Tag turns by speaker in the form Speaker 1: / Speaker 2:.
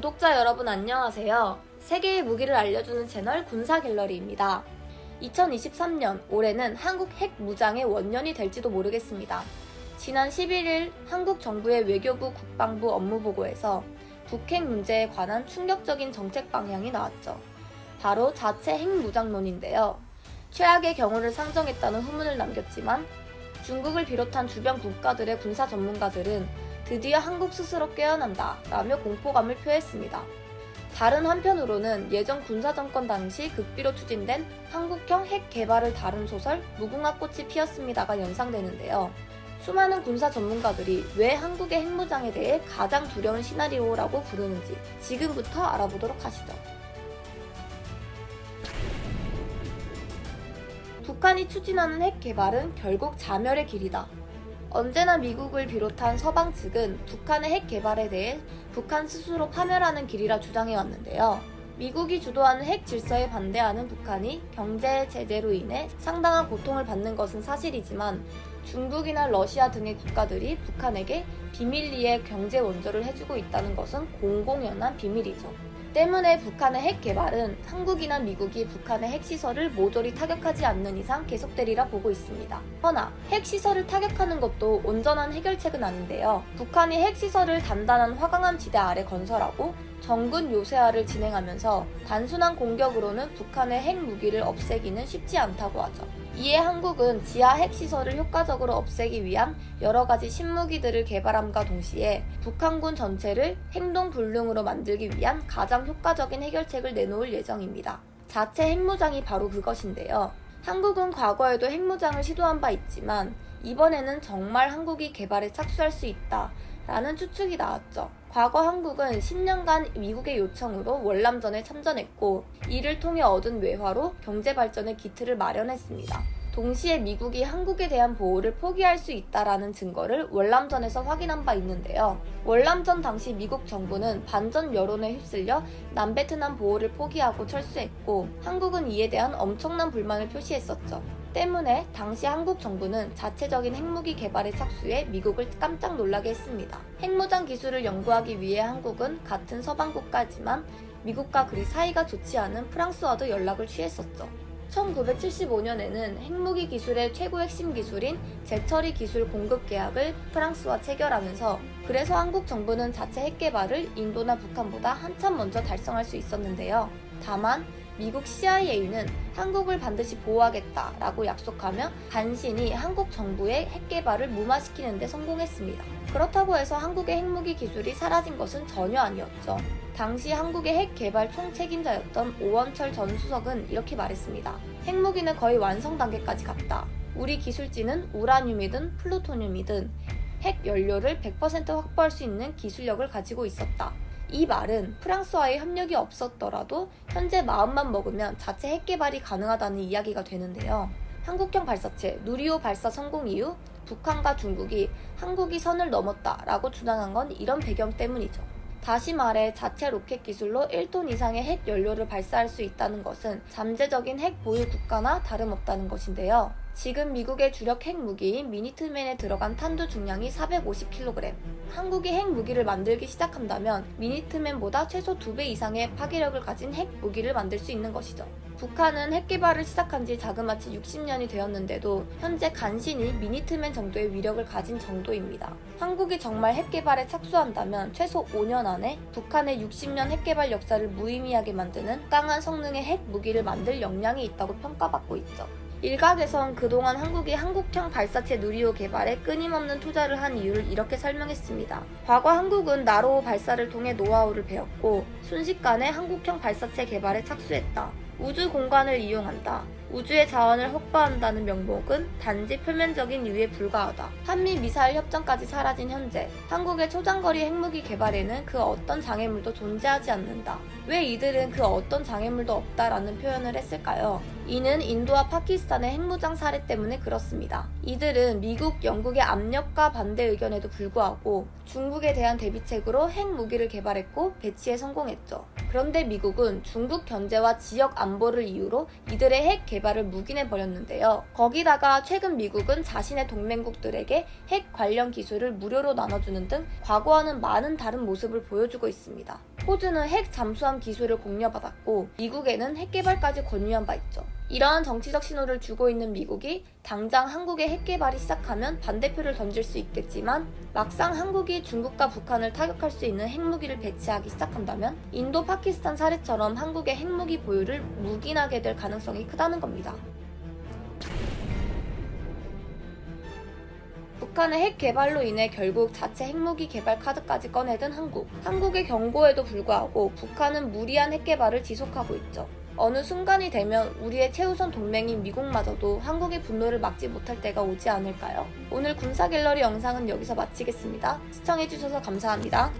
Speaker 1: 구독자 여러분 안녕하세요. 세계의 무기를 알려주는 채널 군사 갤러리입니다. 2023년 올해는 한국 핵 무장의 원년이 될지도 모르겠습니다. 지난 11일 한국 정부의 외교부 국방부 업무보고에서 북핵 문제에 관한 충격적인 정책 방향이 나왔죠. 바로 자체 핵 무장론인데요. 최악의 경우를 상정했다는 후문을 남겼지만 중국을 비롯한 주변 국가들의 군사 전문가들은 드디어 한국 스스로 깨어난다 라며 공포감을 표했습니다. 다른 한편으로는 예전 군사정권 당시 극비로 추진된 한국형 핵 개발을 다룬 소설 무궁화 꽃이 피었습니다가 연상되는데요. 수많은 군사 전문가들이 왜 한국의 핵무장에 대해 가장 두려운 시나리오라고 부르는지 지금부터 알아보도록 하시죠. 북한이 추진하는 핵 개발은 결국 자멸의 길이다. 언제나 미국을 비롯한 서방 측은 북한의 핵 개발에 대해 북한 스스로 파멸하는 길이라 주장해 왔는데요. 미국이 주도하는 핵 질서에 반대하는 북한이 경제 제재로 인해 상당한 고통을 받는 것은 사실이지만 중국이나 러시아 등의 국가들이 북한에게 비밀리에 경제 원조를 해주고 있다는 것은 공공연한 비밀이죠. 때문에 북한의 핵 개발은 한국이나 미국이 북한의 핵시설을 모조리 타격하지 않는 이상 계속되리라 보고 있습니다. 허나 핵시설을 타격하는 것도 온전한 해결책은 아닌데요. 북한이 핵시설을 단단한 화강암 지대 아래 건설하고 정군 요새화를 진행하면서 단순한 공격으로는 북한의 핵 무기를 없애기는 쉽지 않다고 하죠. 이에 한국은 지하 핵시설을 효과적으로 없애기 위한 여러 가지 신무기들을 개발함과 동시에 북한군 전체를 행동불능으로 만들기 위한 가장 효과적인 해결책을 내놓을 예정입니다. 자체 핵무장이 바로 그것인데요. 한국은 과거에도 핵무장을 시도한 바 있지만 이번에는 정말 한국이 개발에 착수할 수 있다. 라는 추측이 나왔죠. 과거 한국은 10년간 미국의 요청으로 월남전에 참전했고 이를 통해 얻은 외화로 경제 발전의 기틀을 마련했습니다. 동시에 미국이 한국에 대한 보호를 포기할 수 있다라는 증거를 월남전에서 확인한 바 있는데요. 월남전 당시 미국 정부는 반전 여론에 휩쓸려 남베트남 보호를 포기하고 철수했고 한국은 이에 대한 엄청난 불만을 표시했었죠. 때문에 당시 한국 정부는 자체적인 핵무기 개발에 착수해 미국을 깜짝 놀라게 했습니다. 핵무장 기술을 연구하기 위해 한국은 같은 서방 국가지만 미국과 그리 사이가 좋지 않은 프랑스와도 연락을 취했었죠. 1975년에는 핵무기 기술의 최고 핵심 기술인 재처리 기술 공급 계약을 프랑스와 체결하면서 그래서 한국 정부는 자체 핵 개발을 인도나 북한보다 한참 먼저 달성할 수 있었는데요. 다만 미국 CIA는 한국을 반드시 보호하겠다라고 약속하며 간신히 한국 정부의 핵 개발을 무마시키는 데 성공했습니다. 그렇다고 해서 한국의 핵무기 기술이 사라진 것은 전혀 아니었죠. 당시 한국의 핵 개발 총 책임자였던 오원철 전 수석은 이렇게 말했습니다. 핵무기는 거의 완성 단계까지 갔다. 우리 기술진은 우라늄이든 플루토늄이든 핵 연료를 100% 확보할 수 있는 기술력을 가지고 있었다. 이 말은 프랑스와의 협력이 없었더라도 현재 마음만 먹으면 자체 핵 개발이 가능하다는 이야기가 되는데요. 한국형 발사체 누리호 발사 성공 이후 북한과 중국이 한국이 선을 넘었다라고 주장한 건 이런 배경 때문이죠. 다시 말해 자체 로켓 기술로 1톤 이상의 핵 연료를 발사할 수 있다는 것은 잠재적인 핵 보유 국가나 다름없다는 것인데요. 지금 미국의 주력 핵무기인 미니트맨에 들어간 탄두 중량이 450kg. 한국이 핵무기를 만들기 시작한다면 미니트맨보다 최소 2배 이상의 파괴력을 가진 핵무기를 만들 수 있는 것이죠. 북한은 핵 개발을 시작한 지 자그마치 60년이 되었는데도 현재 간신히 미니트맨 정도의 위력을 가진 정도입니다. 한국이 정말 핵 개발에 착수한다면 최소 5년 안에 북한의 60년 핵 개발 역사를 무의미하게 만드는 강한 성능의 핵 무기를 만들 역량이 있다고 평가받고 있죠. 일각에선 그동안 한국이 한국형 발사체 누리호 개발에 끊임없는 투자를 한 이유를 이렇게 설명했습니다. 과거 한국은 나로호 발사를 통해 노하우를 배웠고 순식간에 한국형 발사체 개발에 착수했다. 우주 공간을 이용한다. 우주의 자원을 확보한다는 명목은 단지 표면적인 이유에 불과하다. 한미 미사일 협정까지 사라진 현재 한국의 초장거리 핵무기 개발에는 그 어떤 장애물도 존재하지 않는다. 왜 이들은 그 어떤 장애물도 없다라는 표현을 했을까요? 이는 인도와 파키스탄의 핵무장 사례 때문에 그렇습니다. 이들은 미국, 영국의 압력과 반대 의견에도 불구하고 중국에 대한 대비책으로 핵무기를 개발했고 배치에 성공했죠. 그런데 미국은 중국 견제와 지역 안보를 이유로 이들의 핵 개발을 묵인해 버렸는데요. 거기다가 최근 미국은 자신의 동맹국들에게 핵 관련 기술을 무료로 나눠주는 등 과거와는 많은 다른 모습을 보여주고 있습니다. 호주는 핵 잠수함 기술을 공여받았고 미국에는 핵 개발까지 권유한 바 있죠. 이러한 정치적 신호를 주고 있는 미국이 당장 한국의 핵 개발이 시작하면 반대표를 던질 수 있겠지만 막상 한국이 중국과 북한을 타격할 수 있는 핵무기를 배치하기 시작한다면 인도 파키스탄 사례처럼 한국의 핵무기 보유를 묵인하게 될 가능성이 크다는 겁니다. 북한의 핵 개발로 인해 결국 자체 핵무기 개발 카드까지 꺼내든 한국. 한국의 경고에도 불구하고 북한은 무리한 핵 개발을 지속하고 있죠. 어느 순간이 되면 우리의 최우선 동맹인 미국마저도 한국의 분노를 막지 못할 때가 오지 않을까요? 오늘 군사 갤러리 영상은 여기서 마치겠습니다. 시청해주셔서 감사합니다.